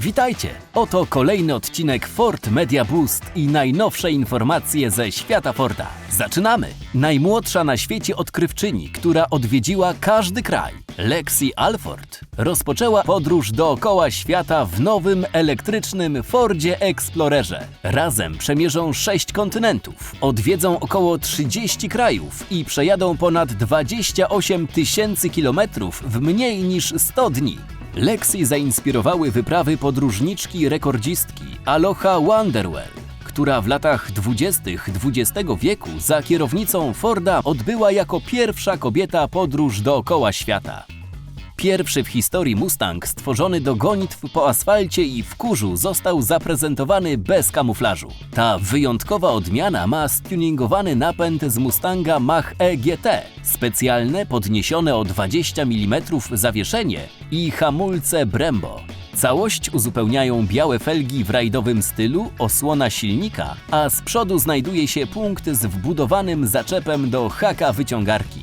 Witajcie! Oto kolejny odcinek Ford Media Boost i najnowsze informacje ze świata Forda. Zaczynamy! Najmłodsza na świecie odkrywczyni, która odwiedziła każdy kraj, Lexi Alford, rozpoczęła podróż dookoła świata w nowym elektrycznym Fordzie Explorerze. Razem przemierzą 6 kontynentów, odwiedzą około 30 krajów i przejadą ponad 28 tysięcy kilometrów w mniej niż 100 dni. Lexi zainspirowały wyprawy podróżniczki rekordzistki Aloha Wanderwell, która w latach 20. XX wieku za kierownicą Forda odbyła jako pierwsza kobieta podróż dookoła świata. Pierwszy w historii Mustang stworzony do gonitw po asfalcie i w kurzu został zaprezentowany bez kamuflażu. Ta wyjątkowa odmiana ma stuningowany napęd z Mustanga Mach-E GT, specjalne podniesione o 20 mm zawieszenie i hamulce Brembo. Całość uzupełniają białe felgi w rajdowym stylu, osłona silnika, a z przodu znajduje się punkt z wbudowanym zaczepem do haka wyciągarki.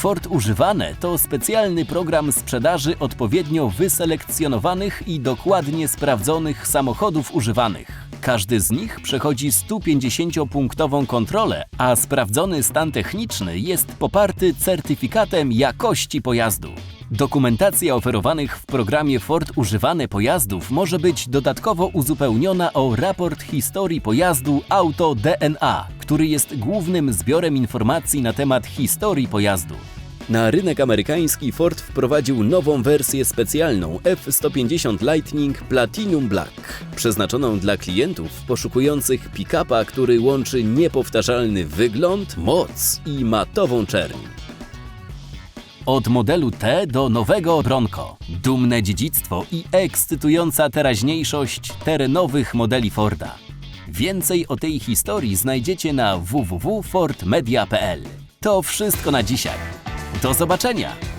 Ford Używane to specjalny program sprzedaży odpowiednio wyselekcjonowanych i dokładnie sprawdzonych samochodów używanych. Każdy z nich przechodzi 150-punktową kontrolę, a sprawdzony stan techniczny jest poparty certyfikatem jakości pojazdu. Dokumentacja oferowanych w programie Ford Używane Pojazdów może być dodatkowo uzupełniona o raport historii pojazdu Auto DNA, który jest głównym zbiorem informacji na temat historii pojazdu. Na rynek amerykański Ford wprowadził nową wersję specjalną F-150 Lightning Platinum Black, przeznaczoną dla klientów poszukujących pick-upa, który łączy niepowtarzalny wygląd, moc i matową czerń. Od modelu T do nowego Bronco. Dumne dziedzictwo i ekscytująca teraźniejszość terenowych modeli Forda. Więcej o tej historii znajdziecie na www.fordmedia.pl. To wszystko na dzisiaj. Do zobaczenia!